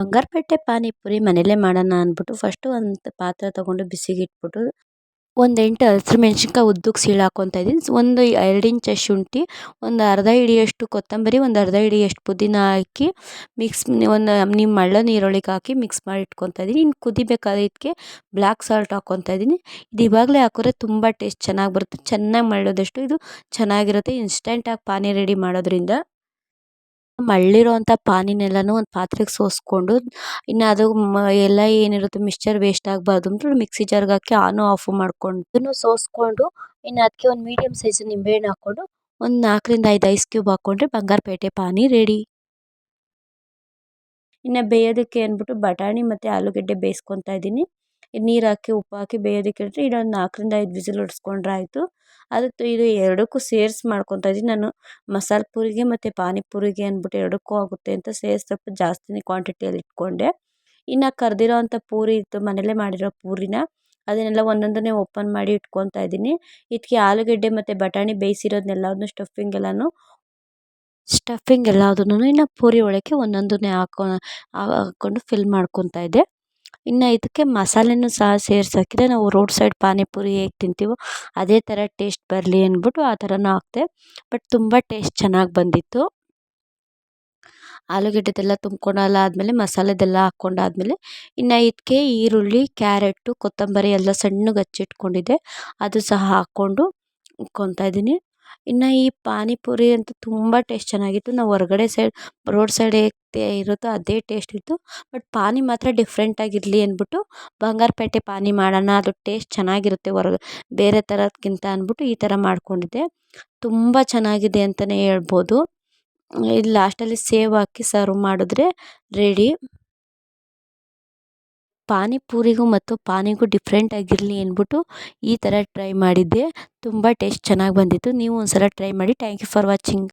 ಬಂಗಾರಪೇಟೆ ಪಾನಿಪುರಿ ಮನೆಯಲ್ಲೇ ಮಾಡೋಣ ಅಂದ್ಬಿಟ್ಟು ಫಸ್ಟು ಒಂದು ಪಾತ್ರೆ ತೊಗೊಂಡು ಬಿಸಿಗೆ ಇಟ್ಬಿಟ್ಟು ಒಂದು ಎಂಟು ಹಸಿರು ಮೆಣ್ಸಿನ್ಕಾಯಿ ಉದ್ದಕ್ಕೆ ಸೀಳು ಹಾಕ್ಕೊತಾ ಇದ್ದೀನಿ. ಒಂದು ಎರಡು ಇಂಚ ಶುಂಠಿ, ಒಂದು ಅರ್ಧ ಹಿಡಿಯಷ್ಟು ಕೊತ್ತಂಬರಿ, ಒಂದು ಅರ್ಧ ಹಿಡಿಯಷ್ಟು ಪುದೀನ ಹಾಕಿ ಮಿಕ್ಸ್ ಒಂದು ನಿಮ್ಮ ಮಳ್ಳ ನೀರೊಳಗೆ ಹಾಕಿ ಮಿಕ್ಸ್ ಮಾಡಿ ಇಟ್ಕೊತಾ ಇದ್ದೀನಿ. ಇನ್ನು ಕುದಿಬೇಕಾದ್ರೆ ಇದಕ್ಕೆ ಬ್ಲ್ಯಾಕ್ ಸಾಲ್ಟ್ ಹಾಕ್ಕೊತಾ ಇದ್ದೀನಿ. ಇದು ಇವಾಗಲೇ ಹಾಕಿದ್ರೆ ತುಂಬ ಟೇಸ್ಟ್ ಚೆನ್ನಾಗಿ ಬರುತ್ತೆ. ಚೆನ್ನಾಗಿ ಮಳ್ಳೋದಷ್ಟು ಇದು ಚೆನ್ನಾಗಿರುತ್ತೆ. ಇನ್ಸ್ಟೆಂಟಾಗಿ ಪಾನಿ ರೆಡಿ ಮಾಡೋದ್ರಿಂದ ಮಳ್ಳಿರೋವಂಥ ಪಾನಿನೆಲ್ಲನೂ ಒಂದು ಪಾತ್ರೆಗೆ ಸೋಸಿಕೊಂಡು, ಇನ್ನು ಅದು ಎಲ್ಲ ಏನಿರುತ್ತೆ ಮಿಕ್ಸ್ಚರ್ ವೇಸ್ಟ್ ಆಗಬಾರ್ದು ಅಂದ್ಬಿಟ್ಟು ಮಿಕ್ಸಿ ಜಾರ್ಗೆ ಹಾಕಿ ಆನು ಆಫು ಮಾಡ್ಕೊಂಡು ಅದನ್ನು ಸೋಸಿಕೊಂಡು, ಇನ್ನು ಅದಕ್ಕೆ ಒಂದು ಮೀಡಿಯಮ್ ಸೈಜ್ ನಿಂಬೆಹಣ್ಣು ಹಾಕ್ಕೊಂಡು ಒಂದು ನಾಲ್ಕರಿಂದ ಐದು ಐಸ್ ಕ್ಯೂಬ್ ಹಾಕ್ಕೊಂಡ್ರೆ ಬಂಗಾರಪೇಟೆ ಪಾನಿ ರೆಡಿ. ಇನ್ನು ಬೇಯೋದಕ್ಕೆ ಅಂದ್ಬಿಟ್ಟು ಬಟಾಣಿ ಮತ್ತು ಆಲೂಗಡ್ಡೆ ಬೇಯಿಸ್ಕೊತಾ ಇದ್ದೀನಿ. ನೀರು ಹಾಕಿ, ಉಪ್ಪು ಹಾಕಿ ಬೇಯೋದಕ್ಕೆ ಇಟ್ಟರೆ ಇನ್ನೊಂದು ನಾಲ್ಕರಿಂದ ಐದು ವಿಸಿಲ್ ಹೊಡ್ಸ್ಕೊಂಡ್ರೆ ಆಯಿತು. ಅದು ಇದು ಎರಡಕ್ಕೂ ಸೇರಿಸಿ ಮಾಡ್ಕೊತಾ ಇದ್ದೀನಿ. ನಾನು ಮಸಾಲೆ ಪೂರಿಗೆ ಮತ್ತು ಪಾನಿಪುರಿಗೆ ಅಂದ್ಬಿಟ್ಟು ಎರಡಕ್ಕೂ ಆಗುತ್ತೆ ಅಂತ ಸೇರಿಸಿ ಸ್ವಲ್ಪ ಜಾಸ್ತಿನೇ ಕ್ವಾಂಟಿಟಿಯಲ್ಲಿ ಇಟ್ಕೊಂಡೆ. ಇನ್ನು ಕರೆದಿರೋ ಅಂಥ ಪೂರಿ ಇತ್ತು ಮನೆಯಲ್ಲೇ ಮಾಡಿರೋ ಪೂರಿನ, ಅದನ್ನೆಲ್ಲ ಒಂದೊಂದನ್ನೇ ಓಪನ್ ಮಾಡಿ ಇಟ್ಕೊತಾ ಇದ್ದೀನಿ. ಇದಕ್ಕೆ ಆಲೂಗಡ್ಡೆ ಮತ್ತು ಬಟಾಣಿ ಬೇಯಿಸಿರೋದನ್ನೆಲ್ಲನೂ ಸ್ಟಫಿಂಗ್ ಎಲ್ಲನೂ ಸ್ಟಫಿಂಗ್ ಎಲ್ಲದನ್ನೂ ಇನ್ನು ಪೂರಿ ಒಳಗೆ ಒಂದೊಂದನ್ನೇ ಹಾಕೋ ಹಾಕ್ಕೊಂಡು ಫಿಲ್ ಮಾಡ್ಕೊತಾ ಇದ್ದೆ. ಇನ್ನು ಇದಕ್ಕೆ ಮಸಾಲೆನೂ ಸಹ ಸೇರ್ಸಿ ನಾವು ರೋಡ್ ಸೈಡ್ ಪಾನಿಪುರಿ ಹೇಗೆ ತಿಂತೀವೋ ಅದೇ ಥರ ಟೇಸ್ಟ್ ಬರಲಿ ಅಂದ್ಬಿಟ್ಟು ಆ ಥರನೂ ಹಾಕಿದೆ. ಬಟ್ ತುಂಬ ಟೇಸ್ಟ್ ಚೆನ್ನಾಗಿ ಬಂದಿತ್ತು. ಆಲೂಗಡ್ಡೆದೆಲ್ಲ ತುಂಬ್ಕೊಂಡೆಲ್ಲ ಆದಮೇಲೆ ಮಸಾಲೆದೆಲ್ಲ ಹಾಕ್ಕೊಂಡಾದ್ಮೇಲೆ ಇನ್ನು ಇದಕ್ಕೆ ಈರುಳ್ಳಿ ಕ್ಯಾರೆಟು ಕೊತ್ತಂಬರಿ ಎಲ್ಲ ಸಣ್ಣಗೆ ಹಚ್ಚಿಟ್ಕೊಂಡಿದ್ದೆ. ಅದು ಸಹ ಹಾಕ್ಕೊಂಡು ಇದ್ದೀನಿ ಇನ್ನು ಈ ಪಾನಿಪುರಿ ಅಂತೂ ತುಂಬ ಟೇಸ್ಟ್ ಚೆನ್ನಾಗಿತ್ತು. ನಾವು ಹೊರ್ಗಡೆ ಸೈಡ್, ರೋಡ್ ಸೈಡ್ ಹೇಗೆ ಇರುತ್ತೋ ಅದೇ ಟೇಸ್ಟ್ ಇತ್ತು. ಬಟ್ ಪಾನಿ ಮಾತ್ರ ಡಿಫ್ರೆಂಟಾಗಿರಲಿ ಅಂದ್ಬಿಟ್ಟು ಬಂಗಾರಪೇಟೆ ಪಾನಿ ಮಾಡೋಣ, ಅದು ಟೇಸ್ಟ್ ಚೆನ್ನಾಗಿರುತ್ತೆ ಹೊರ ಬೇರೆ ಥರದ್ಕಿಂತ ಅಂದ್ಬಿಟ್ಟು ಈ ಥರ ಮಾಡಿಕೊಂಡಿದ್ದೆ. ತುಂಬ ಚೆನ್ನಾಗಿದೆ ಅಂತಲೇ ಹೇಳ್ಬೋದು. ಇಲ್ಲಿ ಲಾಸ್ಟಲ್ಲಿ ಸೇವ್ ಹಾಕಿ ಸರ್ವ್ ಮಾಡಿದ್ರೆ ರೆಡಿ. ಪಾನಿಪೂರಿಗೂ ಮತ್ತು ಪಾನಿಗೂ ಡಿಫ್ರೆಂಟ್ ಆಗಿರಲಿ ಅಂದ್ಬಿಟ್ಟು ಈ ಥರ ಟ್ರೈ ಮಾಡಿದ್ದೆ. ತುಂಬ ಟೇಸ್ಟ್ ಚೆನ್ನಾಗಿ ಬಂದಿತ್ತು. ನೀವು ಒಂದು ಸಲ ಟ್ರೈ ಮಾಡಿ. Thank you for watching